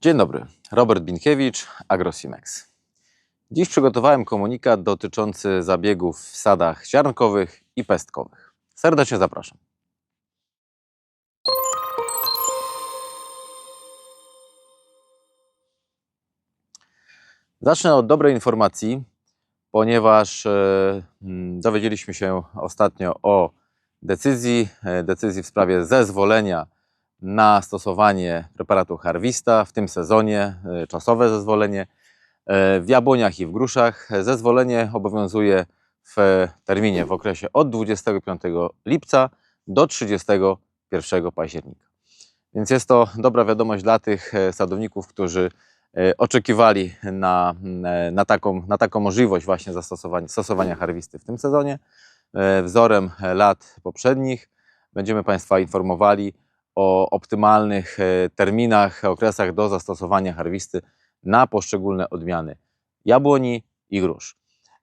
Dzień dobry, Robert Binkiewicz, AgroSimex. Dziś przygotowałem komunikat dotyczący zabiegów w sadach ziarnkowych i pestkowych. Serdecznie zapraszam. Zacznę od dobrej informacji, ponieważ e, dowiedzieliśmy się ostatnio o decyzji, e, decyzji w sprawie zezwolenia na stosowanie preparatu Harvista w tym sezonie, e, czasowe zezwolenie. E, W jabłoniach i w gruszach zezwolenie obowiązuje w terminie, w okresie od 25 lipca do 31 października. Więc jest to dobra wiadomość dla tych e, sadowników, którzy oczekiwali na, na, taką, na taką możliwość właśnie zastosowania stosowania harwisty w tym sezonie. Wzorem lat poprzednich będziemy Państwa informowali o optymalnych e, terminach, okresach do zastosowania harwisty na poszczególne odmiany jabłoni i grusz.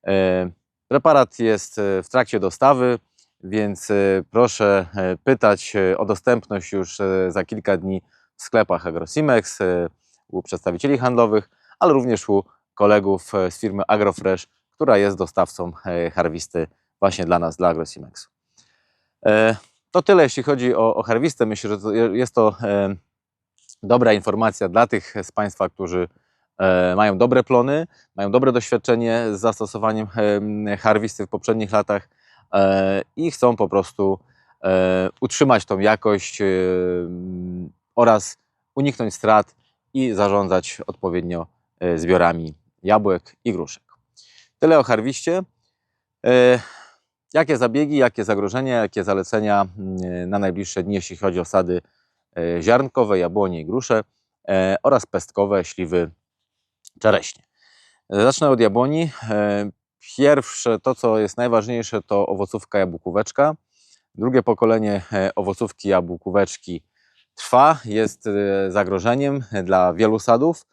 E, Preparat jest e, w trakcie dostawy, więc proszę pytać o dostępność już za kilka dni w sklepach AgroSimex, u przedstawicieli handlowych, ale również u kolegów z firmy AgroFresh, która jest dostawcą harwisty właśnie dla nas, dla AgroSimexu. E, To tyle, jeśli chodzi o, o harwistę. Myślę, że to je- jest to e, dobra informacja dla tych z Państwa, którzy e, mają dobre plony, mają dobre doświadczenie z zastosowaniem em, harwisty w poprzednich latach e, i chcą po prostu e, utrzymać tą jakość e, oraz uniknąć strat i zarządzać odpowiednio e, zbiorami jabłek i gruszek. Tyle o harwiście. E, Jakie zabiegi, jakie zagrożenia, jakie zalecenia mm, na najbliższe dni, jeśli chodzi o sady e, ziarnkowe, jabłonie i grusze e, oraz pestkowe, śliwy, czereśnie. Zacznę od jabłoni. E, Pierwsze, to co jest najważniejsze, to owocówka jabłkóweczka. Drugie pokolenie owocówki jabłkóweczki trwa, jest zagrożeniem dla wielu sadów.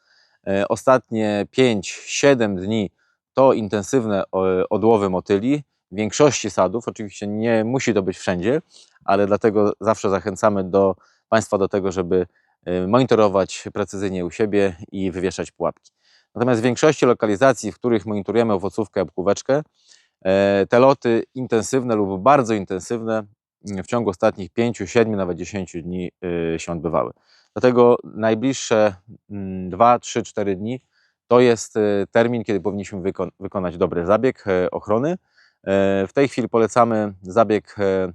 Ostatnie 5-7 dni to intensywne odłowy motyli. Większości sadów, oczywiście nie musi to być wszędzie, ale dlatego zawsze zachęcamy do Państwa do tego, żeby e, monitorować precyzyjnie u siebie i wywieszać pułapki. Natomiast w większości lokalizacji, w których monitorujemy owocówkę jabłkóweczkę, e, te loty intensywne lub bardzo intensywne w ciągu ostatnich 5, 7, nawet 10 dni y, się odbywały. Dlatego najbliższe 2, 3, 4 dni to jest y, termin, kiedy powinniśmy wyko- wykonać dobry zabieg e, ochrony. W tej chwili polecamy zabieg e,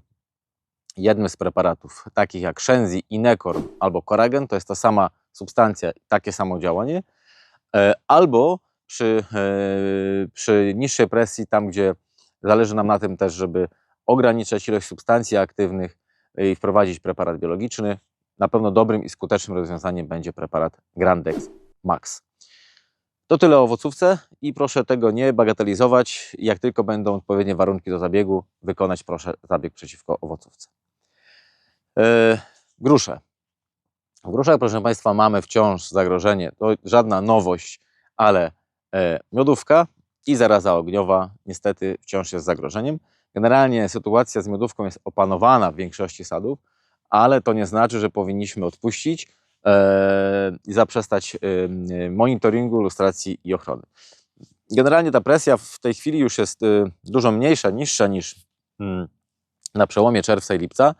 jednym z preparatów, takich jak Shenzi, Inecorm albo Coragen, to jest ta sama substancja, takie samo działanie, E, albo przy, e, przy niższej presji, tam gdzie zależy nam na tym też, żeby ograniczać ilość substancji aktywnych i wprowadzić preparat biologiczny, na pewno dobrym i skutecznym rozwiązaniem będzie preparat Grandex Max. To tyle o owocówce i proszę tego nie bagatelizować. Jak tylko będą odpowiednie warunki do zabiegu, wykonać proszę zabieg przeciwko owocówce. E, grusze. W gruszach, proszę Państwa, mamy wciąż zagrożenie. To żadna nowość, ale e, miodówka i zaraza ogniowa niestety wciąż jest zagrożeniem. Generalnie sytuacja z miodówką jest opanowana w większości sadów, ale to nie znaczy, że powinniśmy odpuścić i zaprzestać e, monitoringu, lustracji i ochrony. Generalnie ta presja w tej chwili już jest e, dużo mniejsza, niższa niż mm, na przełomie czerwca i lipca.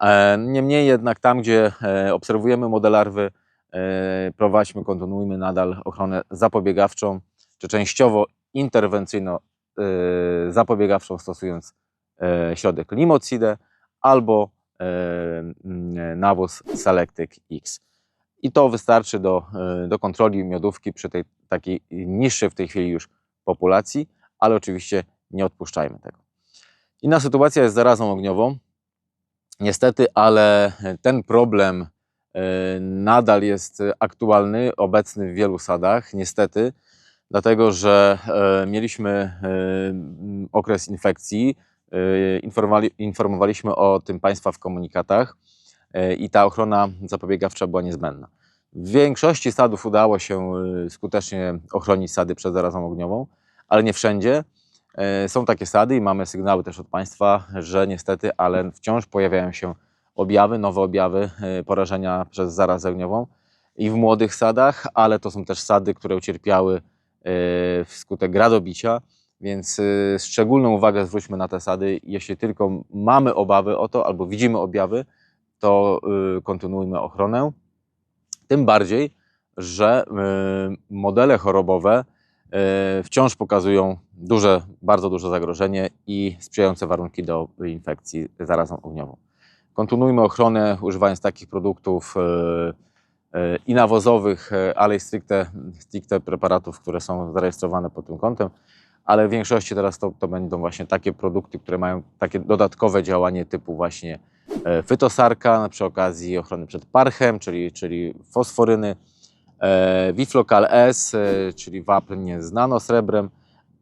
E, Niemniej jednak tam, gdzie e, obserwujemy modelarwy, e, prowadźmy, kontynuujmy nadal ochronę zapobiegawczą, czy częściowo interwencyjno e, zapobiegawczą, stosując e, środek Limocide albo e, nawóz Selectic X. I to wystarczy do, e, do kontroli miodówki przy tej takiej niższej w tej chwili już populacji, ale oczywiście nie odpuszczajmy tego. Inna sytuacja jest zarazą ogniową. Niestety, ale ten problem e, nadal jest aktualny, obecny w wielu sadach, niestety, dlatego że e, mieliśmy okres infekcji, informowali, informowaliśmy o tym Państwa w komunikatach i ta ochrona zapobiegawcza była niezbędna. W większości sadów udało się e, skutecznie ochronić sady przed zarazą ogniową, ale nie wszędzie. E, Są takie sady i mamy sygnały też od Państwa, że niestety, ale wciąż pojawiają się objawy, nowe objawy e, porażenia przez zarazę ogniową. i w młodych sadach, ale to są też sady, które ucierpiały e, wskutek gradobicia, więc e, szczególną uwagę zwróćmy na te sady. Jeśli tylko mamy obawy o to albo widzimy objawy, to e, kontynuujmy ochronę. Tym bardziej, że e, modele chorobowe e, wciąż pokazują duże, bardzo duże zagrożenie i sprzyjające warunki do infekcji zarazą ogniową. Kontynuujmy ochronę używając takich produktów i nawozowych, ale i stricte, stricte preparatów, które są zarejestrowane pod tym kątem, ale w większości teraz to, to będą właśnie takie produkty, które mają takie dodatkowe działanie typu właśnie fytosarka przy okazji ochrony przed parchem, czyli, czyli fosforyny, e, Wiflocal S, e, czyli wapń z nanosrebrem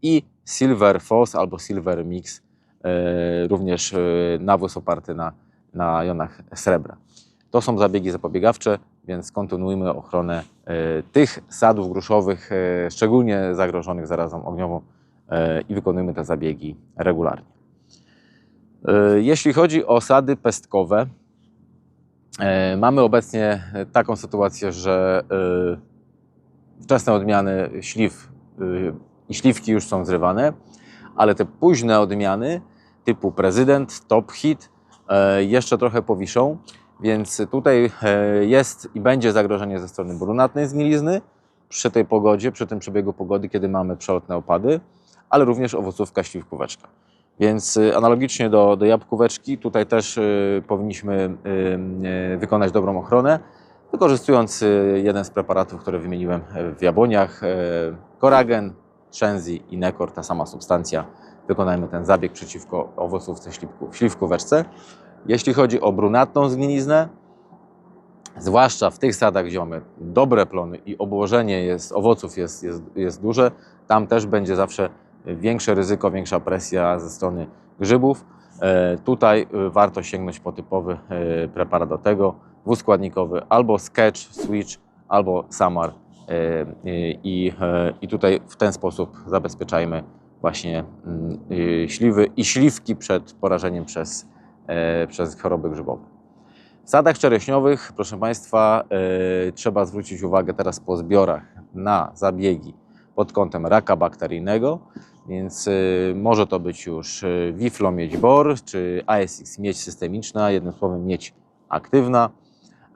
i Silver Fos albo Silver Mix, e, również e, nawóz oparty na, na jonach srebra. To są zabiegi zapobiegawcze, więc kontynuujmy ochronę e, tych sadów gruszowych, e, szczególnie zagrożonych zarazą ogniową e, i wykonujmy te zabiegi regularnie. E, Jeśli chodzi o sady pestkowe, e, mamy obecnie taką sytuację, że e, wczesne odmiany śliw i śliwki już są zrywane, ale te późne odmiany typu prezydent, top hit jeszcze trochę powiszą, więc tutaj jest i będzie zagrożenie ze strony brunatnej zgnilizny przy tej pogodzie, przy tym przebiegu pogody, kiedy mamy przelotne opady, ale również owocówka śliwkóweczka. Więc y, analogicznie do, do jabłkóweczki, tutaj też y, powinniśmy y, wykonać dobrą ochronę, wykorzystując jeden z preparatów, które wymieniłem e, w jabłoniach, e, koragen, Shenzi i Nekor, ta sama substancja. Wykonajmy ten zabieg przeciwko owocówce śliwku, śliwkóweczce. Jeśli chodzi o brunatną zgniliznę, zwłaszcza w tych sadach, gdzie mamy dobre plony i obłożenie jest, owoców jest, jest, jest duże, tam też będzie zawsze większe ryzyko, większa presja ze strony grzybów. E, Tutaj e, warto sięgnąć po typowy e, preparat do tego, dwuskładnikowy, albo Sketch, Switch, albo Samar. I, I tutaj w ten sposób zabezpieczajmy właśnie mm, e, śliwy i śliwki przed porażeniem przez, przez choroby grzybowe. W sadach czereśniowych, proszę Państwa, trzeba zwrócić uwagę teraz po zbiorach na zabiegi pod kątem raka bakteryjnego, więc e, może to być już e, Wiflo miedź bor, czy ASX miedź systemiczna, jednym słowem miedź aktywna,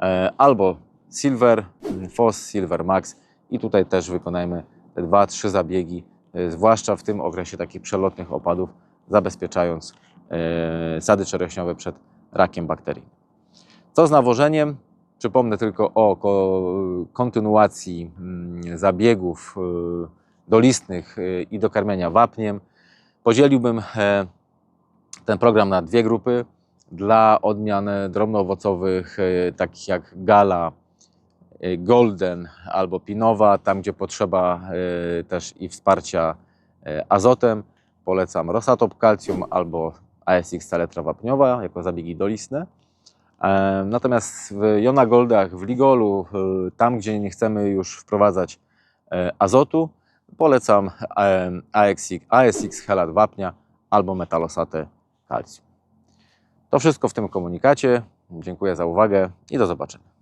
e, albo Silver, FOS, Silver Max i tutaj też wykonajmy te dwa, trzy zabiegi, e, zwłaszcza w tym okresie takich przelotnych opadów, zabezpieczając e, sady czereśniowe przed rakiem bakterii. Co z nawożeniem? Przypomnę tylko o ko- kontynuacji mm, zabiegów y, dolistnych y, i dokarmiania wapniem. Podzieliłbym e, ten program na dwie grupy. Dla odmian drobnoowocowych, e, takich jak Gala, e, Golden albo Pinowa, tam gdzie potrzeba też i wsparcia azotem, polecam Rosatop Calcium albo ASX saletra wapniowa jako zabiegi dolistne. Natomiast w Jona Goldach, w Ligolu, tam gdzie nie chcemy już wprowadzać e, azotu, polecam ASX, ASX helat wapnia albo metalosatę kalcium. To wszystko w tym komunikacie. Dziękuję za uwagę i do zobaczenia.